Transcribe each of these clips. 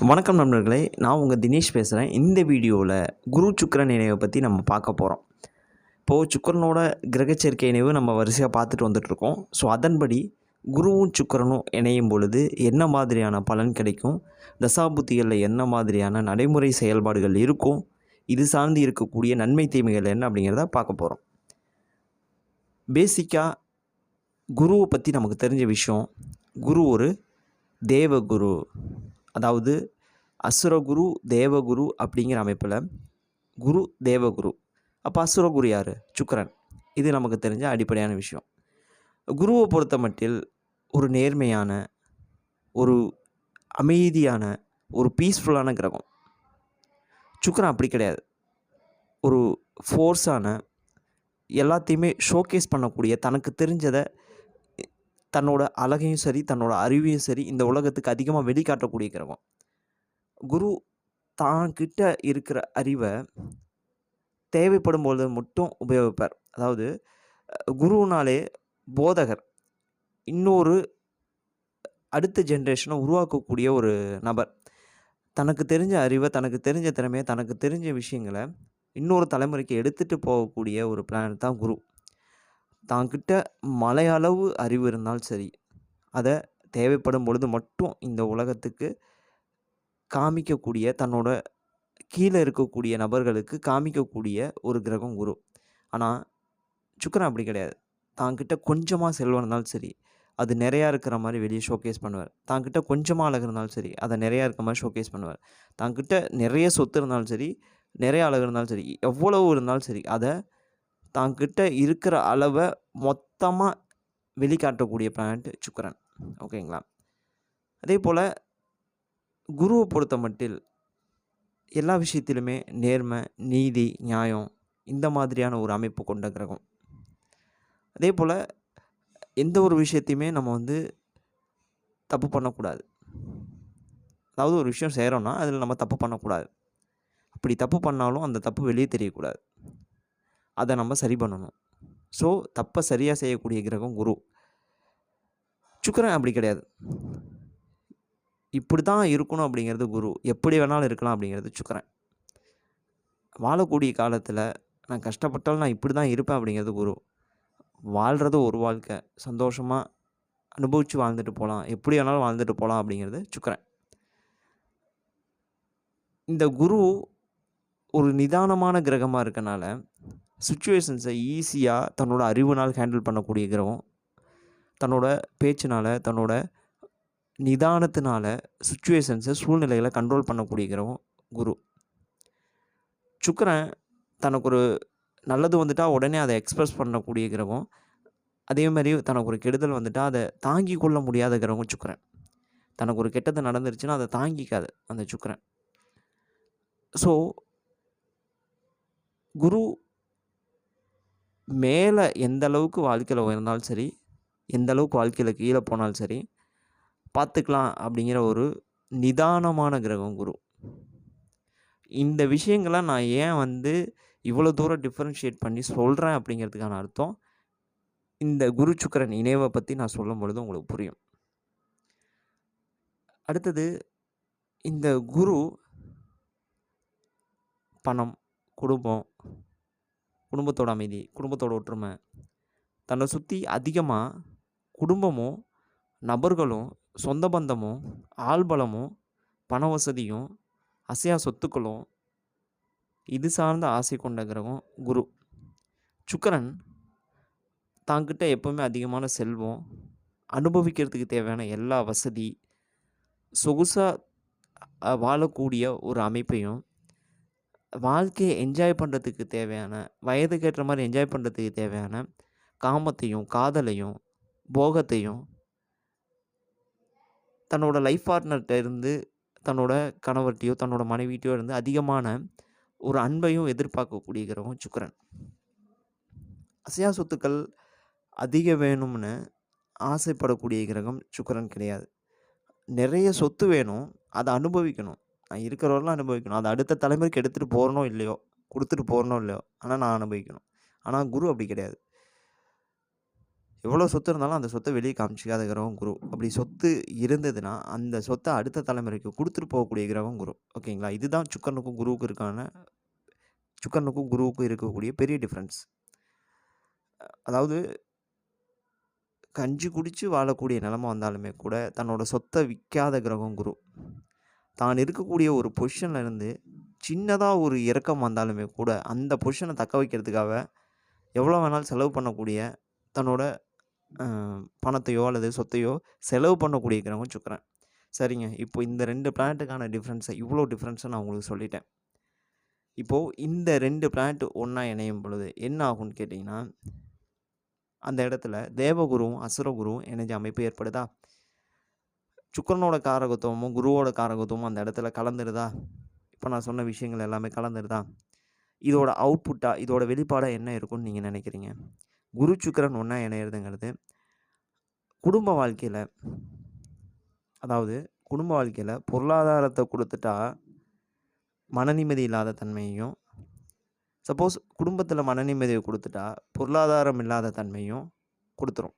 வணக்கம் நண்பர்களே நான் உங்கள் தினேஷ் பேசுகிறேன் இந்த வீடியோவில் குரு சுக்கிரன் இணைவை பற்றி நம்ம பார்க்க போகிறோம் இப்போது சுக்கரனோட கிரகச்சேர்க்கை இணைவு நம்ம வரிசையாக பார்த்துட்டு வந்துட்ருக்கோம் ஸோ அதன்படி குருவும் சுக்கரனும் இணையும் பொழுது என்ன மாதிரியான பலன் கிடைக்கும்? தசாபுத்திகளில் என்ன மாதிரியான நடைமுறை செயல்பாடுகள் இருக்கும்? இது சார்ந்து இருக்கக்கூடிய நன்மை தீமைகள் என்ன அப்படிங்கிறத பார்க்க போகிறோம் பேசிக்காக குருவை பற்றி நமக்கு தெரிஞ்ச விஷயம் குரு ஒரு தேவகுரு. அதாவது அசுரகுரு தேவகுரு அப்படிங்கிற அமைப்பில் குரு தேவகுரு. அப்போ அசுரகுரு யார்? சுக்கரன். இது நமக்கு தெரிஞ்ச அடிப்படையான விஷயம். குருவை பொறுத்த மட்டில் ஒரு நேர்மையான ஒரு அமைதியான ஒரு பீஸ்ஃபுல்லான கிரகம். சுக்கிரன் அப்படி கிடையாது. ஒரு ஃபோர்ஸான எல்லாத்தையுமே ஷோகேஸ் பண்ணக்கூடிய தனக்கு தெரிஞ்சதை தன்னோட அழகையும் சரி தன்னோட அறிவையும் சரி இந்த உலகத்துக்கு அதிகமாக வெளிக்காட்டக்கூடிய கிரகம். குரு தான் கிட்ட இருக்கிற அறிவை தேவைப்படும் பொழுது மட்டும் உபயோகிப்பார். அதாவது குருனாலே போதகர். இன்னொரு அடுத்த ஜென்ரேஷனை உருவாக்கக்கூடிய ஒரு நபர். தனக்கு தெரிஞ்ச அறிவை தனக்கு தெரிஞ்ச திறமையை தனக்கு தெரிஞ்ச விஷயங்களை இன்னொரு தலைமுறைக்கு எடுத்துகிட்டு போகக்கூடிய ஒரு பிளானட் தான் குரு. தாங்கிட்ட மலையளவு அறிவு இருந்தாலும் சரி. அதை தேவைப்படும் பொழுது மட்டும் இந்த உலகத்துக்கு காமிக்கக்கூடிய தன்னோட கீழே இருக்கக்கூடிய நபர்களுக்கு காமிக்கக்கூடிய ஒரு கிரகம் குரு. ஆனால் சுக்கரன் அப்படி கிடையாது. தாங்கிட்ட கொஞ்சமாக செல்வம் இருந்தாலும் சரி அது நிறையா இருக்கிற மாதிரி வெளியே ஷோகேஸ் பண்ணுவார். தாங்கிட்ட கொஞ்சமாக அழகு இருந்தாலும் சரி அதை நிறையா இருக்கிற மாதிரி ஷோகேஸ் பண்ணுவார். தாங்கிட்ட நிறைய சொத்து இருந்தாலும் சரி நிறைய அழகு இருந்தாலும் சரி எவ்வளவு இருந்தாலும் சரி அதை தான்கிட்ட இருக்கிற அளவை மொத்தமாக வெளிக்காட்டக்கூடிய பிளானட் சுக்கரன். ஓகேங்களா? அதே போல் குருவை பொறுத்த மட்டில் எல்லா விஷயத்திலுமே நேர்மை நீதி நியாயம் இந்த மாதிரியான ஒரு அமைப்பு கொண்ட கிரகம். அதே போல் எந்த ஒரு விஷயத்தையுமே நம்ம வந்து தப்பு பண்ணக்கூடாது. அதாவது ஒரு விஷயம் செய்கிறோன்னா அதில் நம்ம தப்பு பண்ணக்கூடாது. அப்படி தப்பு பண்ணாலும் அந்த தப்பு வெளியே தெரியக்கூடாது. அதை நம்ம சரி பண்ணணும். ஸோ தப்பை சரியாக செய்யக்கூடிய கிரகம் குரு. சுக்கரன் அப்படி கிடையாது. இப்படி தான் இருக்கணும் அப்படிங்கிறது குரு. எப்படி வேணாலும் இருக்கலாம் அப்படிங்கிறது சுக்கரன். வாழக்கூடிய காலத்தில் நான் கஷ்டப்பட்டாலும் நான் இப்படி தான் இருப்பேன் அப்படிங்கிறது குரு. வாழ்கிறது ஒரு வாழ்க்கை. சந்தோஷமாக அனுபவித்து வாழ்ந்துட்டு போகலாம் எப்படி வேணாலும் வாழ்ந்துட்டு போகலாம் அப்படிங்கிறது சுக்கரன். இந்த குரு ஒரு நிதானமான கிரகமாக இருக்கனால சுச்சுவேஷன்ஸை ஈஸியாக தன்னோட அறிவுனால் ஹேண்டில் பண்ணக்கூடிய கிரகம் தன்னோட பேச்சினால் தன்னோட நிதானத்தினால சுச்சுவேஷன்ஸை சூழ்நிலைகளை கண்ட்ரோல் பண்ணக்கூடிய கிரகம் குரு. சுக்கரன் தனக்கு ஒரு நல்லது வந்துட்டால் உடனே அதை எக்ஸ்பிரஸ் பண்ணக்கூடிய கிரகம். அதே மாதிரி தனக்கு ஒரு கெடுதல் வந்துட்டால் அதை தாங்கி கொள்ள முடியாத கிரகம் சுக்கரன். தனக்கு ஒரு கெட்டது நடந்துருச்சுன்னா அதை தாங்கிக்காது அந்த சுக்கரன். ஸோ குரு மேலே எந்த அளவுக்கு வாழ்க்கையில் உயர்ந்தாலும் சரி எந்த அளவுக்கு வாழ்க்கையில் கீழே போனாலும் சரி பார்த்துக்கலாம் அப்படிங்கிற ஒரு நிதானமான கிரகம் குரு. இந்த விஷயங்களை நான் ஏன் வந்து இவ்வளோ தூரம் டிஃப்ரென்ஷியேட் பண்ணி சொல்கிறேன் அப்படிங்கிறதுக்கான அர்த்தம் இந்த குரு சுக்கரன் இணைவை பற்றி நான் சொல்லும் பொழுது உங்களுக்கு புரியும். அடுத்தது இந்த குரு பணம் குடும்பம் குடும்பத்தோட அமைதி குடும்பத்தோட ஒற்றுமை. தன்னை சுற்றி அதிகமாக குடும்பமும் நபர்களும் சொந்த பந்தமும் ஆள்பலமும் பண வசதியும் அசையா சொத்துக்களும் இது சார்ந்த ஆசை கொண்ட கிரகம் குரு. சுக்கரன் தாங்கிட்ட எப்பவுமே அதிகமான செல்வம் அனுபவிக்கிறதுக்கு தேவையான எல்லா வசதி சொகுசாக வாழக்கூடிய ஒரு அமைப்பையும் வாழ்க்கையை என்ஜாய் பண்ணுறதுக்கு தேவையான வயதுக்கு ஏற்ற மாதிரி என்ஜாய் பண்ணுறதுக்கு தேவையான காமத்தையும் காதலையும் போகத்தையும் தன்னோட லைஃப் பார்ட்னர்கிட்ட இருந்து தன்னோட கணவர்கிட்டையோ தன்னோட மனைவிட்டையோ இருந்து அதிகமான ஒரு அன்பையும் எதிர்பார்க்கக்கூடிய கிரகம் சுக்கிரன். அசையா சொத்துக்கள் அதிக வேணும்னு ஆசைப்படக்கூடிய கிரகம் சுக்கரன் கிடையாது. நிறைய சொத்து வேணும் அதை அனுபவிக்கணும். இருக்கிறவரெல்லாம் அனுபவிக்கணும். அதை அடுத்த தலைமுறைக்கு எடுத்துகிட்டு போகிறனோ இல்லையோ கொடுத்துட்டு போகிறனோ இல்லையோ ஆனால் நான் அனுபவிக்கணும். ஆனால் குரு அப்படி கிடையாது. எவ்வளோ சொத்து இருந்தாலும் அந்த சொத்தை வெளியே காமிச்சிக்காத கிரகம் குரு. அப்படி சொத்து இருந்ததுன்னா அந்த சொத்தை அடுத்த தலைமுறைக்கு கொடுத்துட்டு போகக்கூடிய கிரகம் குரு. ஓகேங்களா? இதுதான் சுக்கரனுக்கும் குருவுக்கும் இருக்கான சுக்கரனுக்கும் குருவுக்கும் இருக்கக்கூடிய பெரிய டிஃப்ரென்ஸ் அதாவது கஞ்சி குடித்து வாழக்கூடிய நிலமை வந்தாலுமே கூட தன்னோட சொத்தை விற்காத கிரகம் குரு. தான் இருக்கக்கூடிய ஒரு பொசிஷனில் இருந்து சின்னதாக ஒரு இறக்கம் வந்தாலுமே கூட அந்த பொசிஷனை தக்க வைக்கிறதுக்காக எவ்வளோ வேணாலும் செலவு பண்ணக்கூடிய தன்னோட பணத்தையோ அல்லது சொத்தையோ செலவு பண்ணக்கூடிய கிரகம் சுக்கரன். சரிங்க. இப்போ இந்த ரெண்டு பிளானட்டுக்கான டிஃப்ரென்ஸை இவ்வளோ டிஃப்ரென்ஸை நான் உங்களுக்கு சொல்லிட்டேன். இப்போது இந்த ரெண்டு பிளானட் ஒன்றா இணையும் பொழுது என்ன ஆகும்னு கேட்டிங்கன்னா அந்த இடத்துல தேவகுருவும் அசுரகுருவும் இணைஞ்ச அமைப்பு ஏற்படுதா? சுக்கரனோட காரகத்துவமும் குருவோட காரகத்துவமும் அந்த இடத்துல கலந்துருதா? இப்போ நான் சொன்ன விஷயங்கள் எல்லாமே கலந்துருதா? இதோட அவுட்புட்டாக இதோட வெளிப்பாடாக என்ன இருக்கும்னு நீங்கள் நினைக்கிறீங்க? குரு சுக்கரன் ஒன்றா இணையிறதுங்கிறது குடும்ப வாழ்க்கையில் அதாவது குடும்ப வாழ்க்கையில் பொருளாதாரத்தை கொடுத்துட்டா மன நிம்மதி இல்லாத தன்மையும் சப்போஸ் குடும்பத்தில் மன நிம்மதியை கொடுத்துட்டா பொருளாதாரம் இல்லாத தன்மையும் கொடுத்துரும்.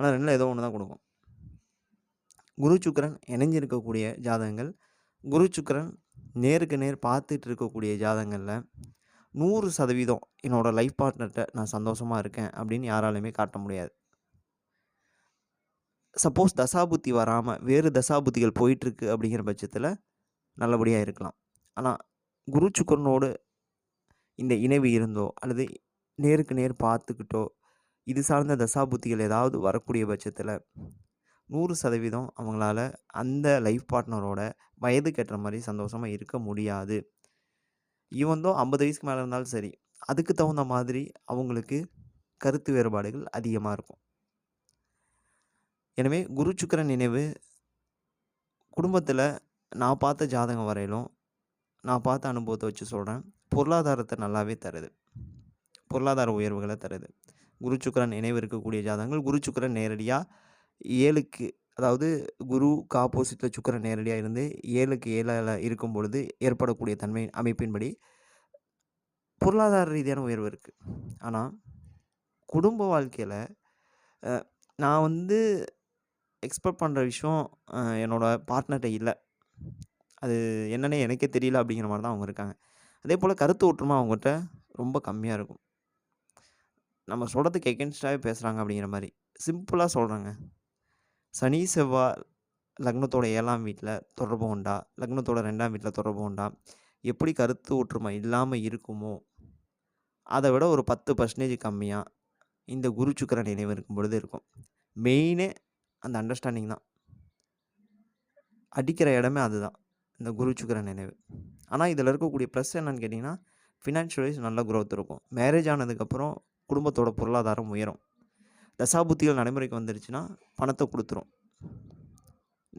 ஆனால் ரெண்டில் ஏதோ ஒன்று தான் கொடுக்கும். குரு சுக்கரன் இணைஞ்சிருக்கக்கூடிய ஜாதகங்கள். குரு சுக்கரன் நேருக்கு நேர் பார்த்துட்டு இருக்கக்கூடிய ஜாதகங்களில் நூறு சதவீதம் என்னோடய லைஃப் பார்ட்னர்கிட்ட நான் சந்தோஷமாக இருக்கேன் அப்படின்னு யாராலையுமே காட்ட முடியாது. சப்போஸ் தசாபுத்தி வராமல் வேறு தசாபுத்திகள் போயிட்டுருக்கு அப்படிங்கிற பட்சத்தில் நல்லபடியாக இருக்கலாம். ஆனால் குரு சுக்கரனோடு இந்த இணைவு இருந்தோ அல்லது நேருக்கு நேர் பார்த்துக்கிட்டோ இது சார்ந்த தசாபுத்திகள் ஏதாவது வரக்கூடிய பட்சத்தில் நூறு சதவீதம் அவங்களால அந்த லைஃப் பார்ட்னரோட வயதுக்கு ஏற்ற மாதிரி சந்தோஷமாக இருக்க முடியாது. ஈவந்தோ ஐம்பது வயசுக்கு மேலே இருந்தாலும் சரி அதுக்கு தகுந்த மாதிரி அவங்களுக்கு கருத்து வேறுபாடுகள் அதிகமாக இருக்கும். எனவே குரு சுக்கரன் நினைவு குடும்பத்தில் நான் பார்த்த ஜாதகம் வரையிலும் நான் பார்த்த அனுபவத்தை வச்சு சொல்கிறேன் பொருளாதாரத்தை நல்லாவே தருது. பொருளாதார உயர்வுகளை தருது. குரு சுக்கரன் நினைவு இருக்கக்கூடிய ஜாதகங்கள் குரு சுக்கரன் நேரடியாக ஏழுக்கு அதாவது குருவுக்கு ஆப்போசிட்டில் சுக்கரன் நேரடியாக இருந்து ஏழுக்கு ஏழில் இருக்கும் பொழுது ஏற்படக்கூடிய தன்மை அமைப்பின்படி பொருளாதார ரீதியான உயர்வு இருக்குது ஆனால் குடும்ப வாழ்க்கையில் நான் வந்து எக்ஸ்பெக்ட் பண்ணுற விஷயம் என்னோடய பார்ட்னர்கிட்ட இல்லை. அது என்னன்னே எனக்கே தெரியல அப்படிங்கிற மாதிரி தான் அவங்க இருக்காங்க. அதே போல் கருத்து ஒற்றுமை அவங்ககிட்ட ரொம்ப கம்மியாக இருக்கும். நம்ம சொல்கிறதுக்கு எகென்ஸ்டாகவே பேசுகிறாங்க அப்படிங்கிற மாதிரி. சிம்பிளாக சொல்கிறாங்க சனி செவ்வாய் லக்னத்தோட ஏழாம் வீட்டில் தொடர்பு உண்டா? லக்னத்தோட ரெண்டாம் வீட்டில் தொடர்பு உண்டா? எப்படி கருத்து ஒற்றுமை இல்லாமல் இருக்குமோ? அதை விட ஒரு பத்து பர்சன்டேஜ் கம்மியாக இந்த குரு சுக்கர நினைவு இருக்கும் பொழுது இருக்கும். மெயினே அந்த அண்டர்ஸ்டாண்டிங் தான். அடிக்கிற இடமே அதுதான். இந்த குரு சுக்கர நினைவு. ஆனால் இதில் இருக்கக்கூடிய ப்ளஸ் என்னன்னு கேட்டிங்கன்னா ஃபினான்ஷியல் வைஸ் நல்ல க்ரோத் இருக்கும். மேரேஜ் ஆனதுக்கப்புறம் குடும்பத்தோட பொருளாதாரம் உயரும். தசாபுத்திகள் நடைமுறைக்கு வந்துருச்சுன்னா பணத்தை கொடுத்துரும்.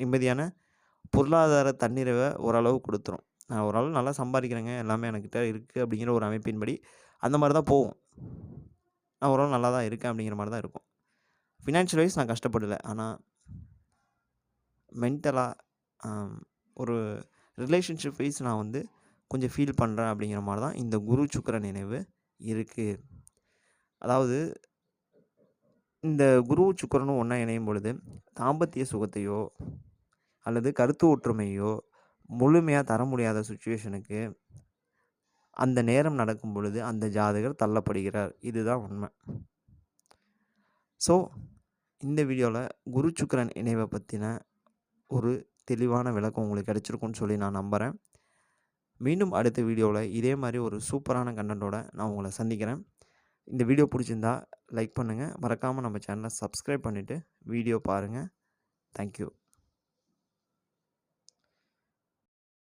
நிம்மதியான பொருளாதார தன்னிறைவை ஓரளவு கொடுத்துரும். நான் ஓரளவு நல்லா சம்பாதிக்கிறேங்க எல்லாமே என்கிட்ட இருக்குது அப்படிங்கிற ஒரு அமைப்பின்படி அந்த மாதிரி தான் போகும். நான் ஓரளவு நல்லா தான் இருக்கேன் அப்படிங்கிற மாதிரி தான் இருக்கும். ஃபினான்ஷியல் வைஸ் நான் கஷ்டப்படலை. ஆனால் மென்டலாக ஒரு ரிலேஷன்ஷிப் வைஸ் நான் வந்து கொஞ்சம் ஃபீல் பண்ணுறேன் அப்படிங்கிற மாதிரி தான் இந்த குரு சுக்கர நினைவு இருக்குது அதாவது இந்த குரு சுக்கரனும் ஒன்றா இணையும் பொழுது தாம்பத்திய சுகத்தையோ அல்லது கருத்து ஒற்றுமையோ முழுமையாக தர முடியாத சுச்சுவேஷனுக்கு அந்த நேரம் நடக்கும் பொழுது அந்த ஜாதகர் தள்ளப்படுகிறார். இதுதான் உண்மை. ஸோ இந்த வீடியோவில் குரு சுக்கரன் இணைவை பற்றின ஒரு தெளிவான விளக்கம் உங்களுக்கு கிடச்சிருக்குன்னு சொல்லி நான் நம்புகிறேன் மீண்டும் அடுத்த வீடியோவில் இதே மாதிரி ஒரு சூப்பரான கண்டென்ட்டோட நான் உங்களை சந்திக்கிறேன். இந்த வீடியோ பிடிச்சிருந்தா லைக் பண்ணுங்கள் மறக்காமல் நம்ம சேனலை சப்ஸ்கிரைப் பண்ணிவிட்டு வீடியோ பாருங்கள் தேங்க்யூ